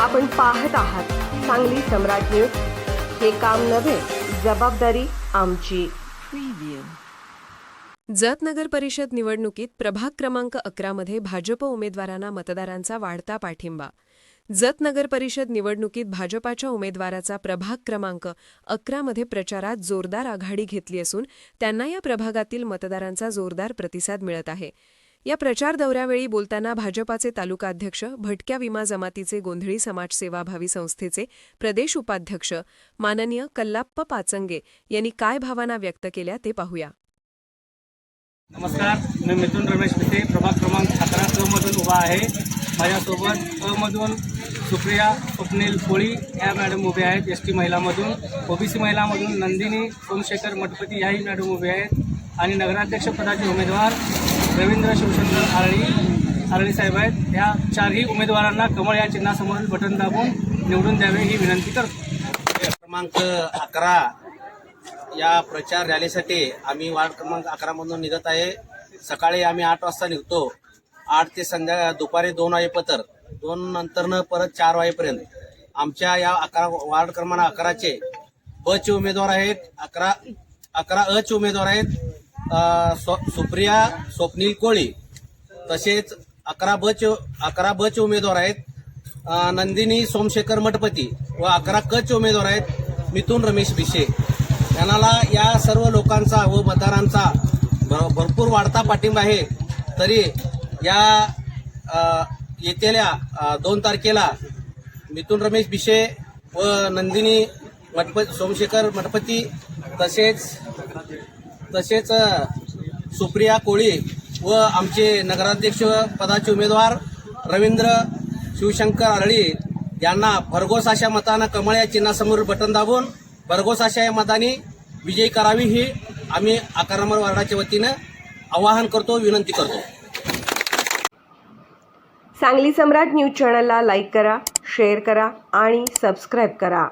आपण पाहत आहात सांगली सम्राट न्यूज. हे काम नव्हे जबाबदारी आमची. जत नगर परिषद निवडणुकीत प्रभाग क्रमांक अकरामध्ये भाजप उमेदवारांना मतदारांचा वाढता पाठिंबा. जत नगर परिषद निवडणुकीत भाजपाच्या उमेदवाराचा प्रभाग क्रमांक अकरामध्ये प्रचारात जोरदार आघाडी घेतली असून त्यांना या प्रभागातील मतदारांचा जोरदार प्रतिसाद मिळत आहे. या प्रचार दौऱ्यावेळी बोलताना भाजपाचे तालुकाध्यक्ष भटक्या विमा जमातीचे गोंधळी समाजसेवाभावी संस्थेचे प्रदेश उपाध्यक्ष माननीय कल्लाप्पा पाचंगे यांनी काय भावना व्यक्त केल्या ते पाहूया. नमस्कार मी मिथुन रमेश मिते प्रभाग क्रमांक अकरा क मधून उभा आहे. माझ्यासोबत अ मधून सुप्रिया स्वप्नील कोळी या मॅडम उभे आहेत एस टी महिलामधून. ओबीसी महिलामधून नंदिनी सोमशेखर मठपती याही मॅडम उभे आहेत. आणि नगराध्यक्षपदाचे उमेदवार रवींद्र शिवशंकर आरळी आरळी साहेब आहेत. या चारही उमेदवारांना कमळ या चिन्हासमोरील बटन दाबून निवडून द्यावे ही विनंती करतो. क्रमांक अकरा. या प्रचार रॅलीसाठी आम्ही वार्ड क्रमांक अकरामधून निघत आहे. सकाळी आम्ही आठ वाजता निघतो. आठ ते संध्या दुपारी दोन वाजेपर्यंत. दोन नंतरनं परत चार वाजेपर्यंत. आमच्या या अकरा वार्ड क्रमांक अकराचे ब चे उमेदवार आहेत. अकरा अकरा अ चे उमेदवार आहेत. सुप्रिया स्वप्नील कोळी तसेच अकरा बच अकरा बच उमेदवार आहेत. नंदिनी सोमशेखर मठपती व अकरा कच उमेदवार आहेत मिथून रमेश भिशे यांना या सर्व लोकांचा व मतदारांचा भरपूर वाढता पाठिंबा आहे. तरी या येतेल्या दोन तारखेला मिथून रमेश भिशे व नंदिनी मठपती सोमशेखर मठपती तसेच तसेच सुप्रिया कोळी व आमचे नगराध्यक्ष पदाचे उमेदवार रवींद्र शिवशंकर आरळी यांना भरघोस अशा मतानं कमळ या चिन्हासमोर बटन दाबून भरघोस अशा या मताने विजयी करावी ही आम्ही अकरा नंबर वार्डाच्या वतीनं आवाहन करतो विनंती करतो. सांगली सम्राट न्यूज चॅनलला लाईक करा शेअर करा आणि सबस्क्राईब करा.